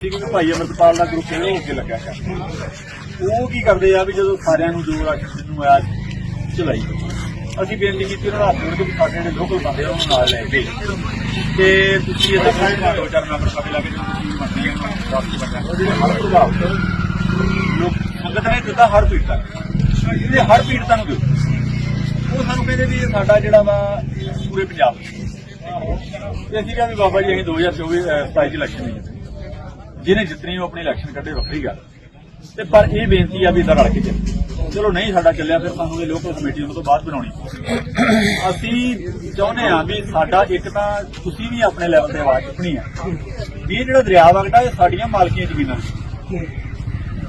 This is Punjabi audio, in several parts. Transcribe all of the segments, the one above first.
ਹੈ ਭਾਈ ਅਮਰਪਾਲ ਦਾ ਗਰੁੱਪ ਇਹ ਹੋ ਕੇ ਲੱਗਿਆ ਕਰ ਉਹ ਕੀ ਕਰਦੇ ਆ ਵੀ ਜਦੋਂ ਸਾਰਿਆਂ ਨੂੰ ਜੋ ਰਾਸ਼ਨ ਨੂੰ ਆਇਆ ਚਲਾਈ। ਅਸੀਂ ਬੇਨਤੀ ਕੀਤੀ ਉਹਨਾਂ ਹੱਥ ਜੋੜ ਕੇ ਵੀ ਸਾਡੇ ਜਿਹੜੇ ਲੋਕਲ ਬੰਦੇ ਆ ਉਹਨਾਂ ਨਾਲ ਲੈ ਕੇ। ਤੇ ਤੁਸੀਂ ਇਹਦਾ ਕੋਈ ਦੋ ਚਾਰ ਮੈਂਬਰ ਪਤਾ ਲੱਗੇ ਤੁਸੀਂ ਮੰਡੀ ਨੂੰ ਦਸ ਬੰਦਾ ਉਹਦੇ ਹਰ ਪ੍ਰਭਾਵ ਤੋਂ ਲੋਕ ਸੰਗਤ ਨੇ ਦਿੱਤਾ ਹਰ ਪੀੜਤਾਂ ਇਹਦੇ ਹਰ ਪੀੜਤਾਂ ਨੂੰ ਦਿਓ। ਉਹ ਸਾਨੂੰ ਕਹਿੰਦੇ ਵੀ ਇਹ ਸਾਡਾ ਜਿਹੜਾ ਵਾ ਪੂਰੇ ਪੰਜਾਬ ਤੇ ਅਸੀਂ ਕਿਹਾ ਵੀ ਬਾਬਾ ਜੀ ਅਸੀਂ 2024 ਅਹ, 27 ਚ ਇਲੈਕਸ਼ਨ ਨਹੀਂ ਜਿਹਨੇ ਜਿੱਤਣੀ ਉਹ ਆਪਣੀ ਇਲੈਕਸ਼ਨ ਕੱਢੇ, ਵੱਖਰੀ ਗੱਲ। ਤੇ ਪਰ ਇਹ ਬੇਨਤੀ ਆ ਵੀ ਇਦਾਂ ਰਲ ਕੇ ਚੱਲੇ ਚਲੋ ਨਹੀਂ ਸਾਡਾ ਚੱਲਿਆ, ਫਿਰ ਸਾਨੂੰ ਇਹ ਲੋਕਲ ਕਮੇਟੀ ਤੋਂ ਬਾਅਦ ਬਣਾਉਣੀ ਅਸੀਂ ਚਾਹੁੰਦੇ ਆ ਵੀ ਸਾਡਾ ਇੱਕ ਤਾਂ ਤੁਸੀਂ ਵੀ ਆਪਣੇ ਲੈਵਲ ਤੇ ਆਵਾਜ਼ ਚੁੱਕਣੀ ਆ। ਵੀ ਇਹ ਜਿਹੜਾ ਦਰਿਆ ਵਗਦਾ, ਇਹ ਸਾਡੀਆਂ ਮਾਲਕੀਆਂ ਜ਼ਮੀਨਾਂ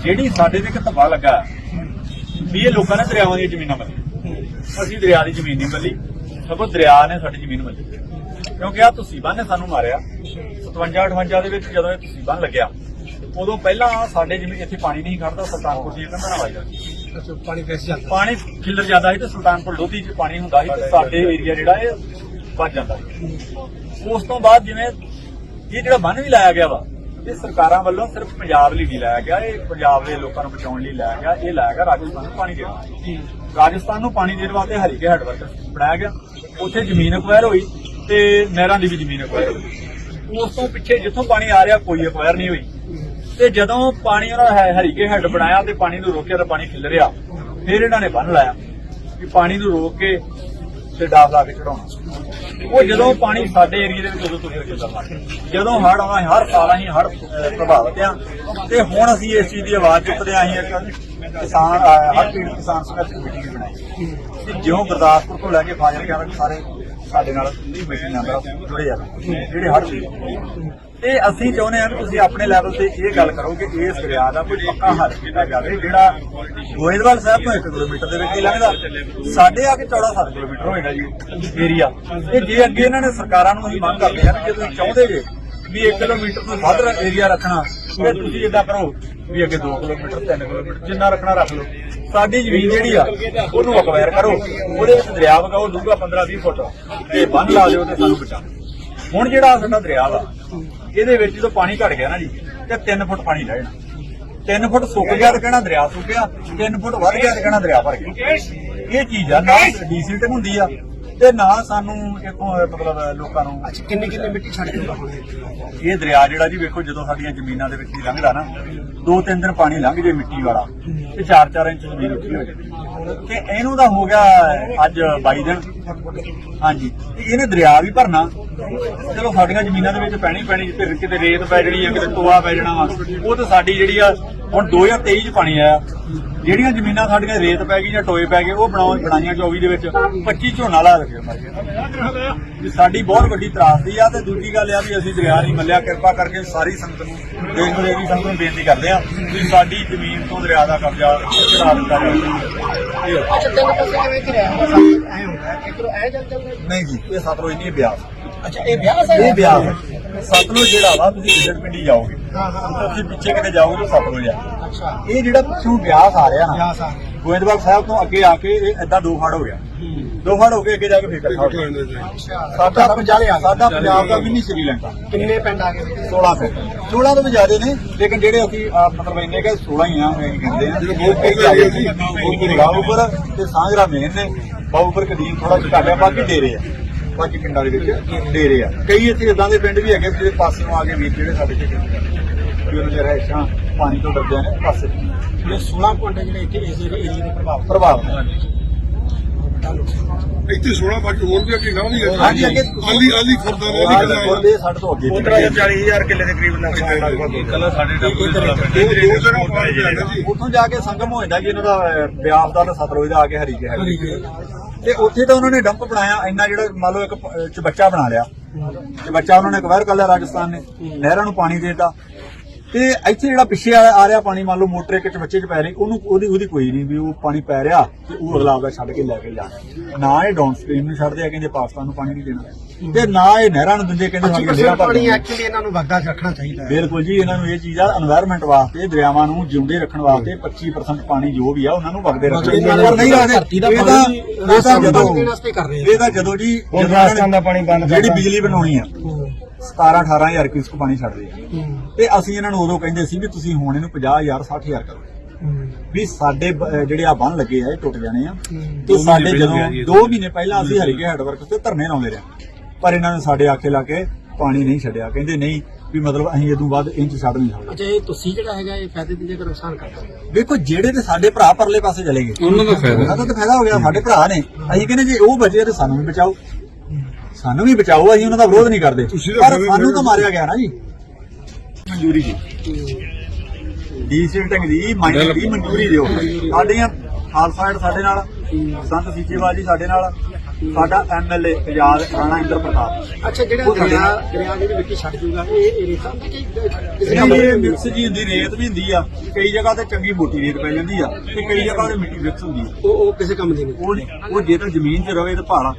ਜਿਹੜੀ ਸਾਡੇ ਤੇ ਇੱਕ ਧੱਬਾ ਲੱਗਾ, ਵੀ ਇਹ ਲੋਕਾਂ ਨੇ ਦਰਿਆਵਾਂ ਦੀਆਂ ਜ਼ਮੀਨਾਂ ਮੱਲੀ ਅਸੀਂ ਦਰਿਆ ਦੀ ਜ਼ਮੀਨ ਨਹੀਂ ਬੱਲੀ ਸਗੋਂ ਦਰਿਆ ਨੇ ਸਾਡੀ ਜ਼ਮੀਨ ਬੱਲੀ ਕਿਉਂਕਿ ਆ ਤੁਸੀਂ ਬੰਨ ਨੇ ਸਾਨੂੰ ਮਾਰਿਆ। 57 58 ਦੇ ਵਿੱਚ ਜਦੋਂ ਇਹ ਤੁਸੀਂ ਬੰਨ ਲੱਗਿਆ ਉਦੋਂ ਪਹਿਲਾਂ ਸਾਡੇ ਜਿਵੇਂ ਇੱਥੇ ਪਾਣੀ ਨਹੀਂ ਖੜਦਾ ਸੁਲਤਾਨਪੁਰ ਦੀ ਕੰਧਾਂ ਨਾਲ ਵੱਜਦਾ ਅੱਛਾ ਪਾਣੀ ਵੈਸੇ ਜਾਂਦਾ? ਪਾਣੀ ਖਿੱਲਰ ਜਾਂਦਾ ਸੀ ਤੇ ਸੁਲਤਾਨਪੁਰ ਲੋਧੀ 'ਚ ਪਾਣੀ ਹੁੰਦਾ ਸੀ ਤੇ ਸਾਡੇ ਏਰੀਆ ਜਿਹੜਾ ਇਹ ਵੱਜ ਜਾਂਦਾ ਸੀ। ਉਸ ਤੋਂ ਬਾਅਦ ਜਿਵੇਂ ਇਹ ਜਿਹੜਾ ਬੰਨ ਵੀ ਲਾਇਆ ਗਿਆ ਵਾ ਇਹ ਸਰਕਾਰਾਂ ਵੱਲੋਂ ਸਿਰਫ ਪੰਜਾਬ ਲਈ ਨਹੀਂ ਲਾਇਆ ਗਿਆ ਇਹ ਪੰਜਾਬ ਦੇ ਲੋਕਾਂ ਨੂੰ ਬਚਾਉਣ ਲਈ ਲਾਇਆ ਗਿਆ ਇਹ ਲਾਇਆ ਗਿਆ ਰਾਜਸਥਾਨ ਨੂੰ ਪਾਣੀ ਦੇਣ ਰਾਜਸਥਾਨ ਨੂੰ ਪਾਣੀ ਦੇਣ ਵਾਸਤੇ ਹਰੀਕੇ ਹੈਡਵਰਕ ਬਣਾਇਆ ਗਿਆ। ਉੱਥੇ ਜ਼ਮੀਨ ਅਕਵਾਇਰ ਹੋਈ। ਤੇ ਨਹਿਰਾਂ ਦੀ ਵੀ ਜ਼ਮੀਨ ਅਕਵਾਇਰ ਹੋਈ ਉਸ ਤੋਂ ਪਿੱਛੇ ਜਿੱਥੋਂ ਪਾਣੀ ਆ ਰਿਹਾ ਕੋਈ ਅਕਵਾਇਰ ਨਹੀਂ ਹੋਈ। ਤੇ ਜਦੋਂ ਪਾਣੀ ਉਹਨਾਂ ਦਾ ਹਰੀਕੇ ਹੈਡ ਬਣਾਇਆ ਤੇ ਪਾਣੀ ਨੂੰ ਰੋਕਿਆ ਤਾਂ ਪਾਣੀ ਖਿਲ ਰਿਹਾ ਫਿਰ ਇਹਨਾਂ ਨੇ ਬੰਨ ਲਾਇਆ ਕਿ ਪਾਣੀ ਨੂੰ ਰੋਕ ਕੇ ਤੇ ਡਾਬ ਲਾ ਕੇ ਚੜਾਉਣਾ ਉਹ ਜਦੋਂ ਪਾਣੀ ਸਾਡੇ ਏਰੀਆ ਦੇ ਵਿੱਚ ਉਦੋਂ ਤੋਂ ਫਿਰ ਲੱਗ ਜਦੋਂ ਹੜ ਆਉਣਾ ਹਰ ਸਾਲ ਅਸੀਂ ਹੜ ਪ੍ਰਭਾਵਿਤ ਆ ਤੇ ਹੁਣ ਅਸੀਂ ਇਸ ਚੀਜ਼ ਦੀ ਆਵਾਜ਼ ਚੁੱਕਦੇ ਆਂ ਅਸੀਂ ਇੱਕ ਕਿਸਾਨ ਅਹ, ਹਰ ਪੀੜਤ ਕਿਸਾਨ ਸੰਘਰਸ਼ ਕਮੇਟੀ ਬਣਾਈ। ਜਿਉਂ ਗੁਰਦਾਸਪੁਰ ਤੋਂ ਲੈ ਕੇ ਫਾਜ਼ਿਲਕਾ ਤੱਕ ਸਾਰੇ ਸਾਡੇ ਨਾਲ ਕਮੇਟੀ ਮੈਂਬਰ ਜੁੜੇ ਜਾਂਦੇ ਜਿਹੜੇ ਹੜ ਪੀੜਤ ਤੇ ਅਸੀਂ ਚਾਹੁੰਦੇ ਹਾਂ ਕਿ ਤੁਸੀਂ ਆਪਣੇ ਲੈਵਲ ਤੇ ਇਹ ਗੱਲ ਕਰੋ ਕਿ ਇਸ ਦਰਿਆ ਦਾ ਕੋਈ ਪੱਕਾ ਹੱਲ ਕੀਤਾ ਜਾਵੇ, ਜਿਹੜਾ ਗੋਇੰਦਵਾਲ ਸਾਹਿਬ ਤੋਂ 1 ਕਿਲੋਮੀਟਰ ਦੇ ਵਿੱਚ ਹੀ ਲੰਘਦਾ। ਸਾਡੇ ਆ ਕੇ ਚੌੜਾ 7 ਕਿਲੋਮੀਟਰ ਹੋਏਗਾ ਜੀ ਏਰੀਆ ਤੇ ਜੇ ਅੱਗੇ ਇਹਨਾਂ ਨੇ ਸਰਕਾਰਾਂ ਨੂੰ ਅਸੀਂ ਮੰਗ ਕਰਦੇ ਹਾਂ ਕਿ ਜੇ ਤੁਸੀਂ ਚਾਹੁੰਦੇ ਜੇ ਵੀ 1 ਕਿਲੋਮੀਟਰ ਤੋਂ ਵੱਧ ਏਰੀਆ ਰੱਖਣਾ ਤੇ ਤੁਸੀਂ ਇਦਾਂ ਕਰੋ ਵੀ ਅੱਗੇ 2 ਕਿਲੋਮੀਟਰ 3 ਕਿਲੋਮੀਟਰ, ਜਿੰਨਾ ਰੱਖਣਾ ਰੱਖ ਲਓ। ਸਾਡੀ ਜ਼ਮੀਨ ਜਿਹੜੀ ਆ, ਉਹਨੂੰ ਅਕਵਾਇਰ ਕਰੋ। ਉਹਦੇ ਵਿੱਚ ਦਰਿਆ ਵਗਾਓ, ਡੂੰਘਾ 15 20 ਫੁੱਟ। ਤੇ ਬੰਨ ਲਾ ਦਿਓ ਤੇ ਸਾਨੂੰ ਬਚਾਓ ਹੁਣ ਜਿਹੜਾ ਸਾਡਾ ਦਰਿਆ ਵਾ, ਇਹਦੇ ਵਿੱਚ ਜਦੋਂ ਪਾਣੀ ਘਟ ਗਿਆ ਨਾ ਜੀ, ਤੇ 3 ਫੁੱਟ ਪਾਣੀ ਰਹਿ ਜਾਣਾ। 3 ਫੁੱਟ ਸੁੱਕ ਗਿਆ ਤੇ ਕਹਿਣਾ ਦਰਿਆ ਸੁੱਕ ਗਿਆ 3 ਫੁੱਟ ਵੱਧ ਗਿਆ ਤੇ ਕਹਿਣਾ ਦਰਿਆ ਭਰ ਗਿਆ। ਇਹ ਚੀਜ਼ ਆ, ਨਾ ਡੀਸੀਟਿੰਗ ਹੁੰਦੀ ਆ। ਤੇ ਨਾ ਸਾਨੂੰ ਇੱਥੋਂ ਮਤਲਬ ਲੋਕਾਂ ਨੂੰ ਅੱਛਾ ਕਿੰਨੇ ਕਿੰਨੇ ਮਿੱਟੀ ਛੱਡ ਕੇ ਹੁਣ ਇਹ ਦਰਿਆ ਜਿਹੜਾ ਜੀ ਵੇਖੋ ਜਦੋਂ ਸਾਡੀਆਂ ਜ਼ਮੀਨਾਂ ਦੇ ਵਿੱਚ ਹੀ ਲੰਘਦਾ ਨਾ ਦੋ ਤਿੰਨ ਦਿਨ ਪਾਣੀ ਲੰਘ ਜੇ ਮਿੱਟੀ ਵਾਲਾ ਤੇ 4-4 ਇੰਚ ਜ਼ਮੀਨ ਉੱਚੀ ਹੋ ਜਾਂਦੀ ਤੇ ਇਹਨੂੰ ਤਾਂ ਹੋ ਗਿਆ ਅੱਜ 22 ਦਿਨ। ਹਾਂਜੀ। ਤੇ ਇਹਨੇ ਦਰਿਆ ਵੀ ਭਰਨਾ। ਚਲੋ ਸਾਡੀਆਂ ਜ਼ਮੀਨਾਂ ਦੇ ਵਿੱਚ ਪੈਣੀ ਪੈਣੀ ਜਿੱਥੇ ਕਿਤੇ ਰੇਤ ਪੈ ਜਣੀ ਹੈ ਕਿਤੇ ਟੋਆ ਪੈ ਜਾਣਾ ਵਾ। ਉਹ ਤਾਂ ਸਾਡੀ ਜਿਹੜੀ ਆ ਹੁਣ 2023 ਚ ਪਾਣੀ ਆਇਆ ਜਿਹੜੀਆਂ ਜ਼ਮੀਨਾਂ ਸਾਡੀਆਂ ਰੇਤ ਪੈ ਗਈ ਜਾਂ ਟੋਏ ਪੈ ਗਏ ਉਹ ਬਣਾਉ ਬਣਾਈਆਂ 24 ਦੇ ਵਿੱਚ। 25 ਝੋਨਾ ਲਾ ਰੱਖਿਆ ਮਰ ਸਾਡੀ ਬਹੁਤ ਵੱਡੀ ਤਰਾਸਦੀ ਆ ਤੇ ਦੂਜੀ ਗੱਲ ਆ ਵੀ ਅਸੀਂ ਦਰਿਆ ਨਹੀਂ ਮੱਲਿਆ। ਕਿਰਪਾ ਕਰਕੇ ਸਾਰੀ ਸੰਗਤ ਨੂੰ ਦੇਸ਼ ਵਿਦੇਸ਼ ਦੀ ਸੰਗਤ ਨੂੰ ਬੇਨਤੀ ਕਰਦੇ ਆ ਵੀ ਸਾਡੀ ਜ਼ਮੀਨ ਤੋਂ ਦਰਿਆ ਦਾ ਕਬਜ਼ਾ ਛੁਡਾ ਦਿੱਤਾ ਜਾਵੇ। ਇਹ ਆ। ਅੱਛਾ ਤਿੰਨ ਕਿਵੇਂ ਕਿ ਰਿਹਾ ਐ ਹੁੰਦਾ ਨਹੀਂ ਜੀ ਇਹ ਸਤਲੁਜ ਨਹੀਂ ਬਿਆਸ ਅੱਛਾ ਇਹ ਵਿਆਹ ਹੈ ਇਹ ਬਿਆਸ ਹੈ। ਸਤਲੁਜ ਜਿਹੜਾ ਵਾ ਤੁਸੀਂ ਵਿਜਟ ਪਿੰਡੀ ਜਾਓਗੇ ਹਾਂ ਹਾਂ ਤੁਸੀਂ ਪਿੱਛੇ ਕਿਤੇ ਜਾਓਗੇ ਤਾਂ ਸਤਲੁਜ ਆ ਅੱਛਾ ਇਹ ਜਿਹੜਾ ਪਿੱਛੋਂ ਬਿਆਸ ਆ ਰਿਹਾ ਨਾ ਵਿਆਹ ਸਾ ਗੋਇੰਦਵਾਲ ਸਾਹਿਬ ਤੋਂ ਅੱਗੇ ਆ ਕੇ ਇਹ ਏਦਾਂ ਦੋ ਫੜ ਹੋ ਗਿਆ ਦੋ ਫੜ ਹੋ ਕੇ ਅੱਗੇ ਜਾ ਕੇ ਫੇਰ ਇਕੱਠਾ ਹੋ ਗਿਆ ਅੱਛਾ ਸਾਡਾ ਪੰਜਾਬ ਸਾਡਾ ਪੰਜਾਬ ਦਾ ਮਿੰਨੀ ਸ੍ਰੀਲੰਕਾ ਕਿੰਨੇ ਪਿੰਡ ਆ ਗਏ 1600 16 ਤੋਂ ਵੀ ਜ਼ਿਆਦਾ ਨੇ ਲੇਕਿਨ ਜਿਹੜੇ ਅਸੀਂ ਅਹ, ਮਤਲਬ ਇੰਨੇ ਕਿ 16 ਹੀ ਆ ਕਹਿੰਦੇ ਆ ਜਿਹੜੇ ਬਾਉਪਰ ਤੇ ਸਾਂਗਰਾ ਮੇਨ ਨੇ ਬਾਉਪਰ ਕਦੀਮ ਥੋੜਾ ਜਿਹਾ ਘਟਿਆ ਬਾਕੀ ਡੇਰੇ ਆ। ਬਾਕੀ ਪਿੰਡਾਂ ਦੇ ਵਿੱਚ ਡੇਰੇ ਆ। ਕਈ ਇੱਥੇ ਇਦਾਂ ਦੇ ਪਿੰਡ ਵੀ ਹੈਗੇ ਜਿਹੜੇ ਪਾਸੇ ਨੂੰ ਆ ਕੇ ਵੀਰ ਜਿਹੜੇ ਸਾਡੇ ਚ ਵੀ ਉਹਨਾਂ ਦੇ ਰਹਿਸ਼ਾਂ ਪਾਣੀ ਤੋਂ ਡਰਦੇ ਨੇ ਪਾਸੇ। ਜਿਹੜੇ 16 ਪਿੰਡ ਜਿਹੜੇ ਇੱਥੇ ਇਸ ਏਰੀਆ ਦੇ ਪ੍ਰਭਾਵ ਪ੍ਰਭਾਵ ਇੱਥੇ 16 ਬਾਕੀ ਹੋਰ ਵੀ ਅੱਗੇ ਹੈ ਹਾਂਜੀ, ਅੱਗੇ ਆਲੀ ਆਲੀ ਖੁਰਦਾ ਨੇ ਸਾਡੇ ਤੋਂ ਅੱਗੇ ਉਤਰਾ 40000 ਕਿੱਲੇ ਦੇ ਕਰੀਬ ਨੁਕਸਾਨ ਲਗਭਗ। ਕੱਲ ਸਾਡੇ ਜੀ ਉੱਥੋਂ ਜਾ ਕੇ ਸੰਗਮ ਹੋ ਜਾਂਦਾ ਜੀ ਇਹਨਾਂ ਦਾ ਬਿਆਸ ਦਾ ਸਤਲੁਜ ਦਾ ਆ ਕੇ ਹਰੀ ਕੇ ਹੈਗਾ ਤੇ ਉੱਥੇ ਤਾਂ ਉਹਨਾਂ ਨੇ ਡੰਪ ਬਣਾਇਆ ਇੰਨਾ ਜਿਹੜਾ ਮੰਨ ਲਓ ਇੱਕ ਚਬੱਚਾ ਬਣਾ ਲਿਆ। ਚਬੱਚਾ ਉਹਨਾਂ ਨੇ ਅਕਵਾਇਰ ਕਰ ਲਿਆ ਰਾਜਸਥਾਨ ਨੇ। ਨਹਿਰਾਂ ਨੂੰ ਪਾਣੀ ਦੇਤਾ। ਤੇ ਇੱਥੇ ਜਿਹੜਾ ਪਿੱਛੇ ਆ ਰਿਹਾ ਪਾਣੀ ਮੰਨ ਲਓ ਮੋਟਰ ਇੱਕ ਬੱਚੇ 'ਚ ਪੈ ਰਹੀ ਉਹਨੂੰ ਉਹਦੀ ਉਹਦੀ ਕੋਈ ਨਹੀਂ ਵੀ ਉਹ ਪਾਣੀ ਪੈ ਰਿਹਾ ਤੇ ਉਹ ਅਗਲਾ ਆਪਦਾ ਛੱਡ ਕੇ ਲੈ ਕੇ ਜਾਣਾ ਨਾ ਇਹ ਡਾਊਨ ਸਟ੍ਰੀਮ ਨੂੰ ਛੱਡਦੇ ਆ ਕਹਿੰਦੇ ਪਾਕਿਸਤਾਨ ਨੂੰ ਪਾਣੀ ਨਹੀਂ ਦੇਣਾ। ਤੇ ਨਾ ਇਹ ਨਹਿਰਾਂ ਨੂੰ ਦਿੰਦੇ ਕਹਿੰਦੇ ਸਾਡੇ ਨਹਿਰਾਂ ਪਾਣੀ ਐਕਚੁਅਲੀ ਇਹਨਾਂ ਨੂੰ ਵਗਦਾ ਰੱਖਣਾ ਚਾਹੀਦਾ ਹੈ। ਬਿਲਕੁਲ ਜੀ ਇਹਨਾਂ ਨੂੰ ਇਹ ਚੀਜ਼ ਆ এনवायरमेंट ਵਾਸਤੇ ਦਰਿਆਵਾਂ ਨੂੰ ਜਿਉਂਦੇ ਰੱਖਣ ਵਾਸਤੇ 25% ਪਾਣੀ ਜੋ ਵੀ ਆ ਉਹਨਾਂ ਨੂੰ ਵਗਦੇ ਰੱਖਣਾ ਨਹੀਂ ਰੱਖਦੇ ਇਹ ਤਾਂ ਇਹ ਤਾਂ ਜਦੋਂ ਇਹ ਤਾਂ ਜਦੋਂ ਜੀ ਰਾਜਸਥਾਨ ਦਾ ਪਾਣੀ ਬੰਦ ਜਿਹੜੀ ਬਿਜਲੀ ਬਣਾਉਣੀ ਆ 17 18000 ਕਿਊਸਕ ਪਾਣੀ ਛੱਡਦੇ ਆ। ਤੇ ਅਸੀਂ ਇਹਨਾਂ ਨੂੰ ਉਦੋਂ ਕਹਿੰਦੇ ਸੀ ਵੀ ਤੁਸੀਂ ਹੁਣ ਇਹਨੂੰ 50000 60000 ਕਰੋ। ਵੀ ਸਾਡੇ ਜਿਹੜੇ ਆ ਬੰਨ ਲੱਗੇ ਆ ਇਹ ਟੁੱਟ ਜਾਣੇ ਆ। ਤੇ ਸਾਡੇ ਜਦੋਂ 2 ਮਹੀਨੇ ਪਹਿਲਾਂ ਅਸੀਂ ਹਰੀਕੇ ਹੈਡਵਰਕ ਤੇ ਧਰਨੇ ਲਾਉਂਦੇ ਰਹੇ। ਪਰ ਇਹਨਾਂ ਨੇ ਸਾਡੇ ਆਖੇ ਲਾ ਕੇ ਪਾਣੀ ਨਹੀਂ ਛੱਡਿਆ। ਕਹਿੰਦੇ ਨਹੀਂ ਵੀ ਮਤਲਬ ਅਸੀਂ ਇਦੋਂ ਬਾਅਦ ਇੰਚ ਛੱਡ ਨਹੀਂ ਸਕਦੇ। ਅੱਛਾ ਇਹ ਤੁਸੀਂ ਜਿਹੜਾ ਹੈਗਾ ਇਹ ਫਾਇਦੇ ਦੀ ਜਗ੍ਹਾ ਨੁਕਸਾਨ ਕਰਦਾ ਵੇਖੋ ਜਿਹੜੇ ਤੇ ਸਾਡੇ ਭਰਾ ਪਰਲੇ ਪਾਸੇ ਚਲੇ ਗਏ। ਉਹਨਾਂ ਦਾ ਫਾਇਦਾ। ਉਹਨਾਂ ਦਾ ਤਾਂ ਫਾਇਦਾ ਹੋ ਗਿਆ ਸਾਡੇ ਭਰਾ ਨੇ। ਅਸੀਂ ਕਹਿੰਦੇ ਜੇ ਉਹ ਬਚੇ ਤੇ ਸਾਨੂੰ ਵੀ ਬਚਾਓ। ਸਾਨੂੰ ਵੀ ਬਚਾਓ ਅਸੀਂ ਉਹਨਾਂ ਦਾ ਵਿਰੋਧ ਨਹੀਂ ਕਰਦੇ। ਤੁਸੀਂ ਤਾਂ ਪਰ ਫਾਇਦਾ ਸਾਨੂੰ ਤਾਂ ਮਾਰਿਆ ਗਿਆ ਨਾ ਜੀ। ਮਨਜ਼ੂਰੀ ਜੀ। ਡੀ ਸਿਲਟਿੰਗ ਦੀ ਮਾਈਨਿੰਗ ਦੀ ਮਨਜ਼ੂਰੀ ਦਿਓ। ਸਾਡੀਆਂ ਖਾਲਸਾ ਸਾਡੇ ਨਾਲ ਸੰਤ ਸੀਚੇਵਾਲ ਜੀ ਸਾਡੇ ਨਾਲ ਸਾਡਾ ਐਮਐਲਏ ਆਜ਼ਾਦ ਰਾਣਾ ਇੰਦਰ ਪ੍ਰਤਾਪ। ਅੱਛਾ ਜਿਹੜਾ ਦਰਿਆ ਦਰਿਆ ਜਿਹੜੀ ਮਿੱਟੀ ਛੱਡ ਜੂਗਾ ਇਹ ਇਹ ਰੇਤਾ ਕਿਸੇ ਦਾ ਇਹ ਮਿਕਸ ਜੀ ਹੁੰਦੀ ਰੇਤ ਵੀ ਹੁੰਦੀ ਆ। ਕਈ ਜਗ੍ਹਾ ਤੇ ਚੰਗੀ ਮੋਟੀ ਰੇਤ ਪੈ ਜਾਂਦੀ ਆ ਤੇ ਕਈ ਜਗ੍ਹਾ ਤੇ ਮਿੱਟੀ ਮਿਕਸ ਹੁੰਦੀ ਆ। ਉਹ ਉਹ ਕਿਸੇ ਕੰਮ ਦੀ ਨਹੀਂ ਉਹ ਜੇ ਤਾਂ ਜ਼ਮੀਨ 'ਚ ਰਵੇ ਤਾਂ ਭਾਲਾ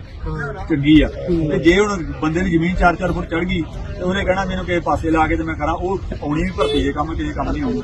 ਚੰਗੀ ਆ। ਤੇ ਜੇ ਹੁਣ ਬੰਦੇ ਦੀ ਜ਼ਮੀਨ 4-4 ਫੁੱਟ ਚੜ ਗਈ ਤੇ ਉਹਨੇ ਕਹਿਣਾ ਮੈਨੂੰ ਕਿਸੇ ਪਾਸੇ ਲਾ ਕੇ ਤੇ ਮੈਂ ਕਰਾਂ ਉਹ ਆਉਣੀ ਵੀ ਭਰਤੀ ਦੇ ਕੰਮ ਕਿਸੇ ਕੰਮ ਨਹੀਂ ਆਉਣੀ।